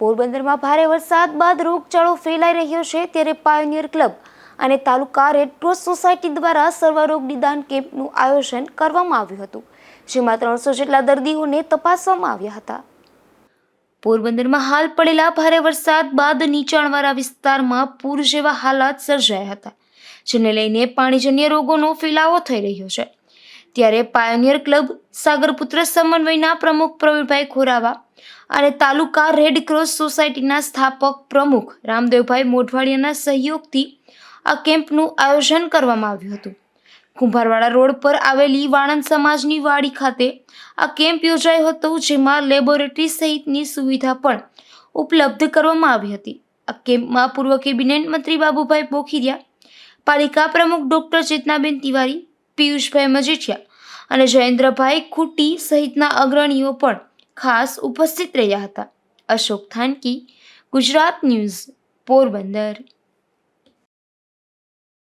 પોરબંદરમાં ભારે વરસાદ બાદ રોગચાળો ફેલાઈ રહ્યો છે ત્યારે પાયોનિયર ક્લબ અને તાલુકા રેડક્રોસ સોસાયટી દ્વારા સર્વરોગ નિદાન કેમ્પનું આયોજન કરવામાં આવ્યું હતું, જેમાં ત્રણસો જેટલા દર્દીઓને તપાસવામાં આવ્યા હતા. પોરબંદરમાં હાલ પડેલા ભારે વરસાદ બાદ નીચાણવાળા વિસ્તારમાં પૂર જેવા હાલાત સર્જાયા હતા, જેને લઈને પાણીજન્ય રોગોનો ફેલાવો થઈ રહ્યો છે. ત્યારે પાયોનિયર ક્લબ સાગરપુત્ર સમન્વયના પ્રમુખ પ્રવીણભાઈ ખોરાવા અને તાલુકા રેડ ક્રોસ સોસાયટીના સ્થાપક પ્રમુખ રામદેવભાઈ મોઢવાડિયાના સહયોગથી આ કેમ્પનું આયોજન કરવામાં આવ્યું હતું. કુંભારવાડા રોડ પર આવેલી વાણંદ સમાજની વાડી ખાતે આ કેમ્પ યોજાયો હતો, જેમાં લેબોરેટરી સહિતની સુવિધા પણ ઉપલબ્ધ કરવામાં આવી હતી. આ કેમ્પમાં પૂર્વ કેબિનેટ મંત્રી બાબુભાઈ પોખીરિયા, પાલિકા પ્રમુખ ડોક્ટર ચેતનાબેન તિવારી, પિયુષભાઈ મજીઠિયા અને જયેન્દ્રભાઈ ખૂટી સહિતના અગ્રણીઓ પણ ખાસ ઉપસ્થિત રહ્યા હતા. અશોક થાનકી ગુજરાત ન્યૂઝ પોરબંદર.